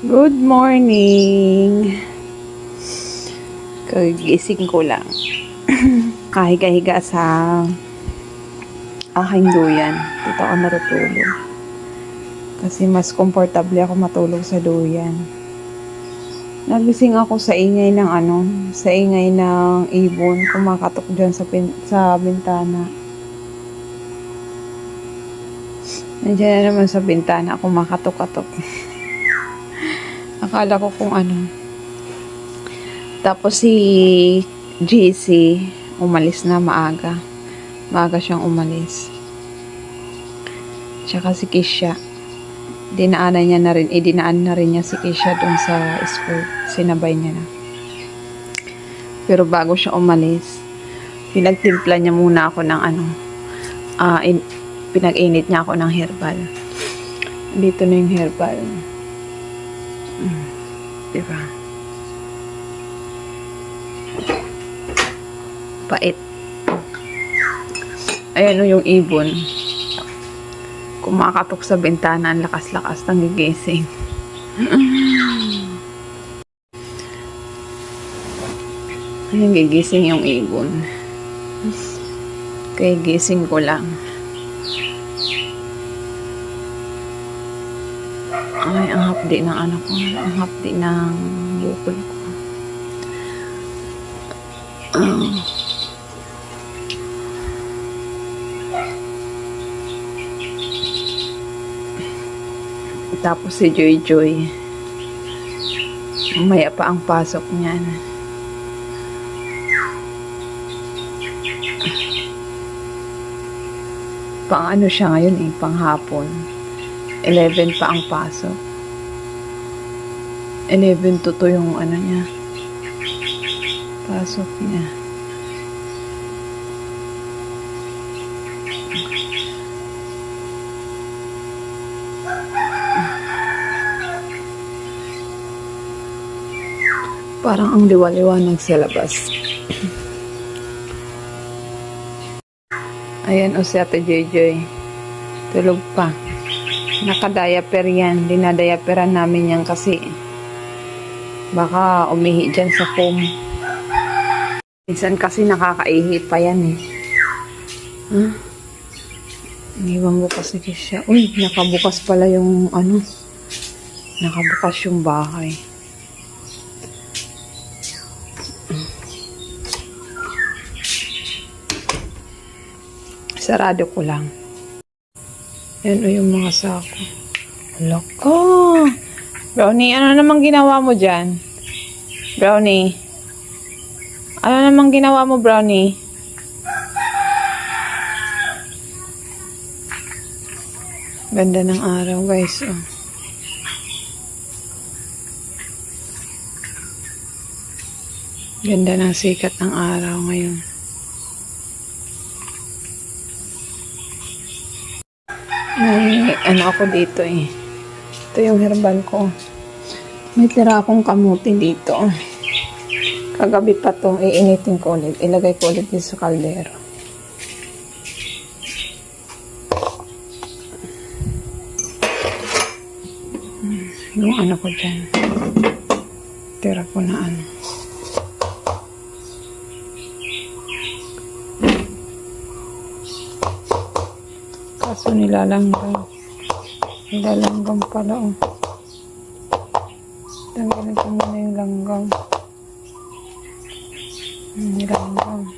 Good morning! Kagising ko lang. Kahiga-higa sa aking duyan. Dito ako natutulog. Kasi mas komportable ako matulog sa duyan. Nagising ako sa ingay ng ano, sa ingay ng ibon, kumakatok dyan sa, pin, sa bintana. Nandiyan na naman sa bintana, kumakatok-katok. Akala ko kung ano. Tapos si JC, umalis na maaga. Maaga siyang umalis. Tsaka si Kisha. Dinaanan niya na rin, idinaan na rin niya si Kisha doon sa school. Sinabay niya na. Pero bago siya umalis, pinagtimpla niya muna ako ng ano, ah, in- pinag-init niya ako ng herbal. Dito na yung herbal. Diba? Pait. Ayan o yung ibon. Kumakatok sa bintana, ang lakas-lakas ng gigising. Ayan, gigising yung ibon. Kaya gising ko lang. Ay, ang hapdi ng ano ko. Ang hapdi ng bukol ko. Ah. Tapos si Joy Joy. Mamaya pa ang pasok niyan. Pang ano siya ngayon eh, pang hapon. 11 pa ang pasok. 11 to yung ano niya. Pasok niya. Parang ang liwa-liwanag sa labas. Ayan o si Ate Joy Tulog pa. Nakadiaper yan. Dinadiaperan namin yan kasi baka umihi dyan sa foam. Minsan kasi nakakaihi pa yan eh. Huh? Iniwan bukas ni Kisha. Uy, nakabukas pala yung ano. Nakabukas yung bahay. Sarado ko lang. Yan o yung mga sako. Loko! Brownie, ano namang ginawa mo dyan? Brownie? Ano namang ginawa mo, Brownie? Ganda ng araw, guys. Oh. Ganda ng sikat ng araw ngayon. May ano ako dito eh. Ito yung herbal ko. May tira akong kamuti dito. Kagabi pa to, iinitin ko ulit. Ilagay ko ulit sa kaldero. Hmm, Yung ano ko dyan. Tira ko na ano. Kaso nilalanggam. Nilalanggam pala oh. Tanggalin ko muna yung langgam. Hmm, Nilalanggam.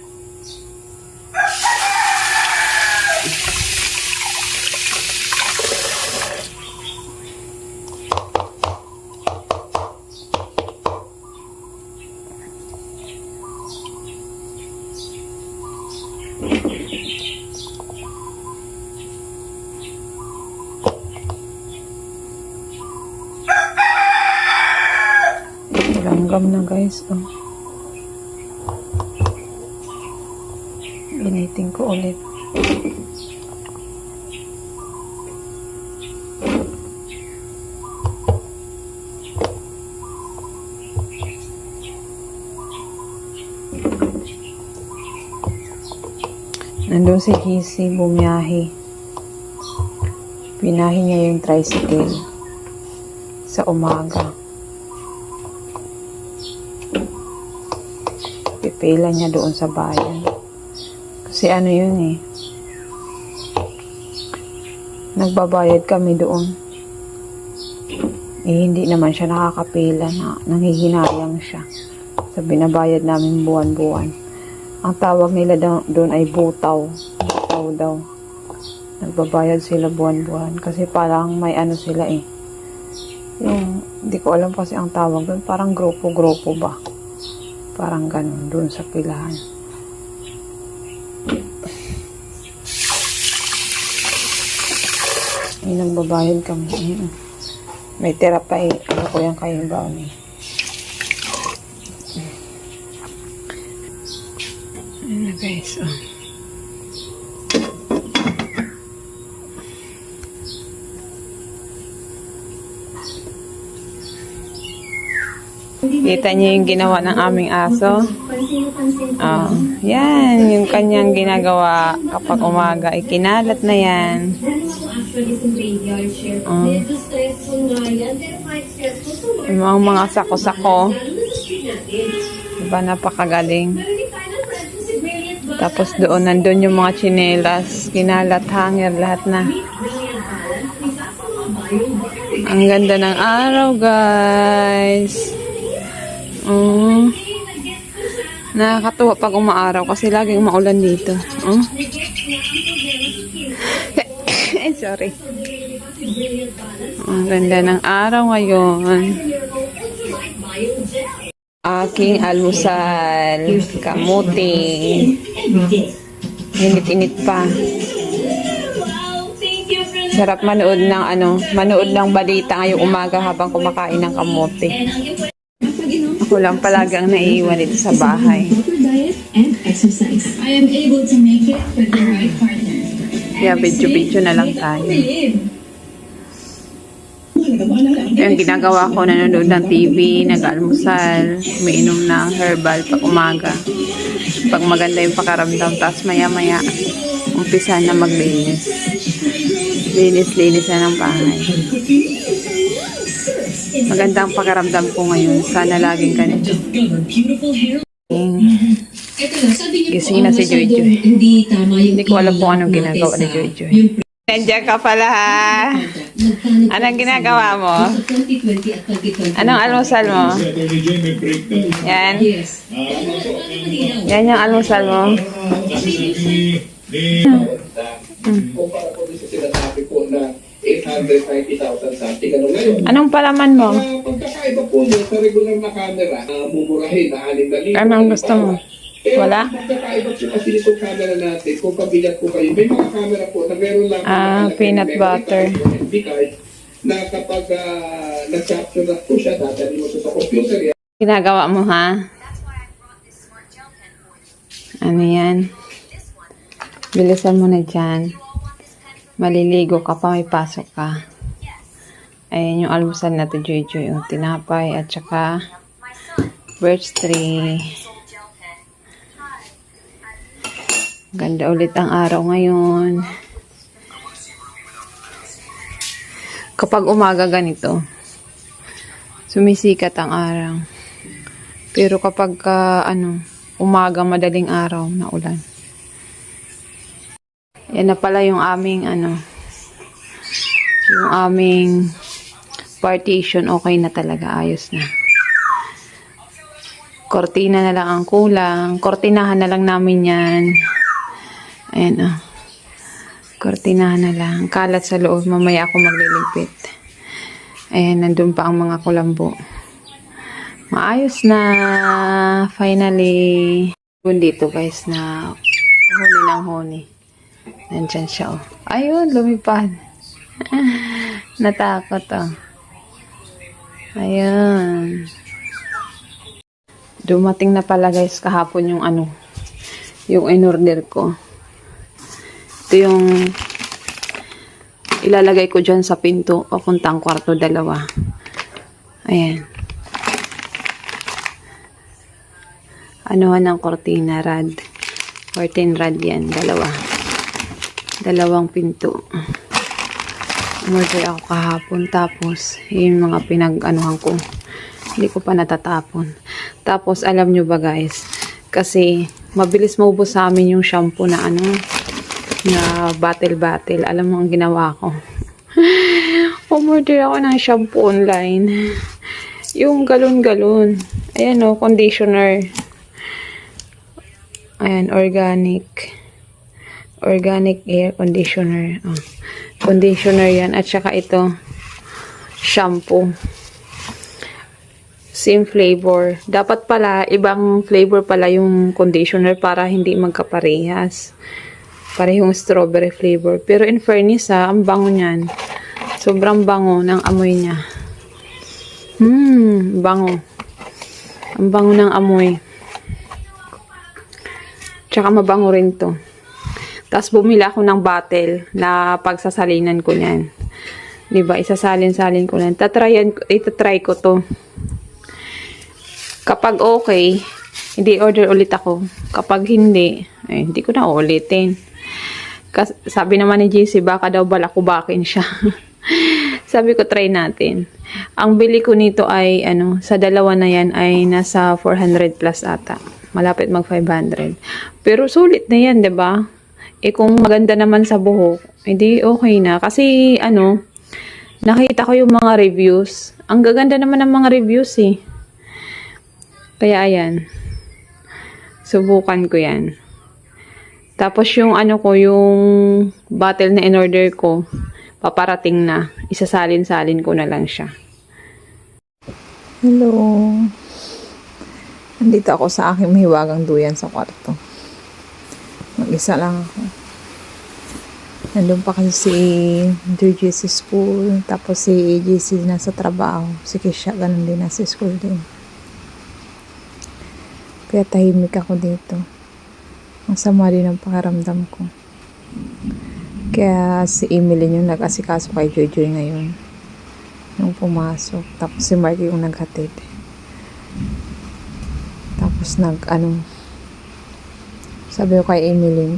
Langgam na guys. Oh. Initin ko ulit. Nandun si Kisi, bumiyahe. Pinahi niya yung tricycle. sa umaga. Pipila niya doon sa bayan. Kasi ano yun eh. Nagbabayad kami doon. Eh, hindi naman siya nakakapila na nangihinayang siya sa binabayad namin buwan-buwan. Ang tawag nila doon ay butaw. Butaw daw. Nagbabayad sila buwan-buwan kasi parang may ano sila eh. Yung, hindi ko alam kasi ang tawag doon. Parang grupo-grupo ba? Parang ganun doon sa pilahan. Ay, nagbabayad kami. May tira pa eh. Ano ko yan kayo eh. Ayun na guys. Oh. Kita niyo yung ginawa ng aming aso? Oh, yan, yung kanyang ginagawa kapag umaga. Ikinalat na yan. Oh. Yung mga, mga sako-sako. Diba, napakagaling. Tapos doon, nandun yung mga chinelas. Kinalat, hanger, lahat na. Ang ganda ng araw, guys. Oh. Nakakatuwa pag umaaraw kasi laging maulan dito. Oh. Eh, sorry. Ang ganda ng araw ngayon. Aking almusal, kamuti. Init-init pa. Sarap manood ng ano, manood ng balita ngayong umaga habang kumakain ng kamote. Ako lang palagi ang naiiwan dito sa bahay. I am able to make it with the right partner. Kaya video-video na lang tayo. Yung ginagawa ko, nanonood ng TV, nag-almusal, umiinom ng herbal pag umaga. Pag maganda yung pakaramdam, tapos maya-maya, umpisa na maglinis. Linis-linis na ng bahay. Maganda ang pakaramdam ko ngayon. Sana laging ganito. Gising po, na ang si Joy Joy. Hindi tama yung Hindi ko alam kung anong ginagawa ni Joy Joy. Nandiyan ka pala ha. Anong ginagawa mo? Sa 2020 at 2021. Anong almusal mo? Yan. Pero ano? Yan yung almusal mo. Kumpara po din sa sinasabi po na 890,000 something. Ano ngayon? Anong palaman mo? Ah, pagkakaiba po niya sa regular na camera, uh, mumurahin na 6,000. Anong gusto mo? Pero Wala? pagkakaiba po kasi itong camera natin, kung kabilat po kayo, may mga camera po na meron lang Ah, peanut butter. card na kapag ah, nag-capture na po siya, dadali mo siya sa computer yan. Ginagawa mo ha? Ano yan? Bilisan mo na dyan. Maliligo ka pa, may pasok ka. Ayan yung almusal natin, Joy Joy. Yung tinapay at saka birch tree. Ganda ulit ang araw ngayon. Kapag umaga ganito, sumisikat ang araw. Pero kapag ka, ano, umaga, madaling araw na ulan. Yan na pala yung aming, ano, yung aming partition, okay na talaga, ayos na. Kortina na lang ang kulang. Kortinahan na lang namin yan. Ayan, oh. Kortinahan na lang. Kalat sa loob. Mamaya ako magliligpit. Ayan, nandun pa ang mga kulambo. Maayos na. Finally. Dito guys na huni ng huni. Nandyan siya oh. Ayun, lumipad. Natakot oh. Ayun. Dumating na pala guys kahapon yung ano, yung in-order ko. Ito yung ilalagay ko dyan sa pinto papuntang kwarto dalawa. Ayan. Anuhan ng cortina rad. Curtain rad yan, dalawa. Dalawang pinto. Umorder ako kahapon. Tapos, yung mga pinag-anuhan ko. Hindi ko pa natatapon. Tapos, alam nyo ba guys? Kasi, mabilis maubos sa amin yung shampoo na ano, na battle-battle. Alam mo ang ginawa ko. Umorder ako ng shampoo online. Yung galon-galon. Ayan o, conditioner. Ayan, organic. Organic air conditioner. Oh. Conditioner yan. At saka ito, shampoo. Same flavor. Dapat pala, ibang flavor pala yung conditioner para hindi magkaparehas. Parehong strawberry flavor. Pero in fairness ha, ang bango niyan. Sobrang bango ng amoy niya. Hmm, bango. Ang bango ng amoy. Tsaka mabango rin to. Tapos bumili ako ng bottle na pagsasalinan ko niyan. 'Di ba? Isasalin-salin ko lang. Tatryan itatry ko to. Kapag okay, hindi order ulit ako. Kapag hindi, eh, hindi ko na ulitin. Kas- sabi naman ni JC, baka daw balakubakin siya. sabi ko, try natin. Ang bili ko nito ay, ano, sa dalawa na yan ay nasa 400 plus ata. Malapit mag 500. Pero sulit na yan, ba? Eh kung maganda naman sa buhok, edi okay na. Kasi, ano, nakita ko yung mga reviews. Ang gaganda naman ng mga reviews eh. Kaya ayan. Subukan ko yan. Tapos yung ano ko, yung bottle na in-order ko, paparating na. Isasalin-salin ko na lang siya. Hello. Nandito ako sa aking mahiwagang duyan sa kwarto. Mag-isa lang ako. Nandun pa kasi si Georgie sa school. Tapos si JC nasa trabaho. Si Kisha ganun din nasa school din. Kaya tahimik ako dito. Ang sama din ang pakiramdam ko. Kaya si Emily yung nag-asikaso kay Jojoy ngayon nung pumasok. Tapos si Mark yung naghatid. Tapos nag, ano, sabi ko kay Emily,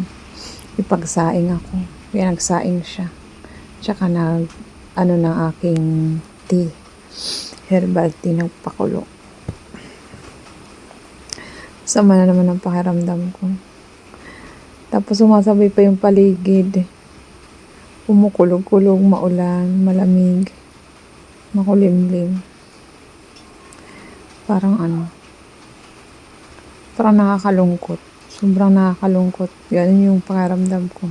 ipagsaing ako. Kaya nagsaing siya. Tsaka nag, ano ng aking tea. Herbal tea ng pakulo. Sama na naman ang pakiramdam ko. Tapos sumasabay pa yung paligid. Kumukulog-kulog, maulan, malamig makulimlim. Parang ano, parang nakakalungkot. Sobrang nakakalungkot. Ganun yung pakiramdam ko.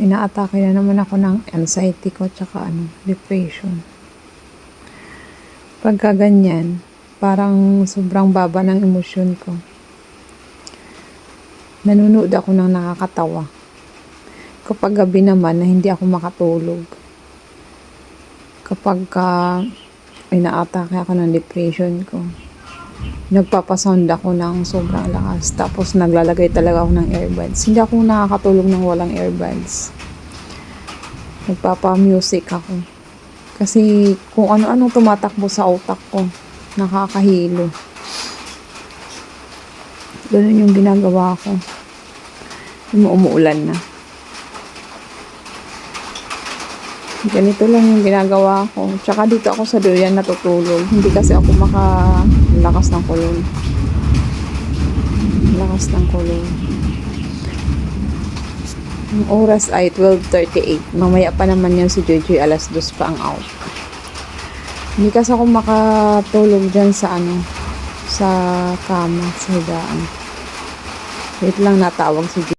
Inaatake na naman ako ng anxiety ko tsaka ano, depression. Pagka ganyan, parang sobrang baba ng emosyon ko. Nanunood ako ng nakakatawa. Kapag gabi naman na hindi ako makatulog kapag ka inaatake ako ng depression ko, nagpapasound ako ng sobrang lakas. Tapos naglalagay talaga ako ng earbuds. Hindi ako nakakatulog ng walang earbuds. Nagpapa-music ako. Kasi kung ano-anong tumatakbo sa utak ko, nakakahilo. Ganun yung ginagawa ko. Umuulan na. Ganito lang yung ginagawa ko. Tsaka dito ako sa duyan natutulog. Hindi kasi ako makalakas ng kulong. Lakas ng kulong. Ang oras ay 12.38. Mamaya pa naman yan si Jojoy. Alas 2 pa ang out. Hindi kasi ako makatulog dyan sa ano, sa kama, sa higaan. Wait lang natawag si Jojoy.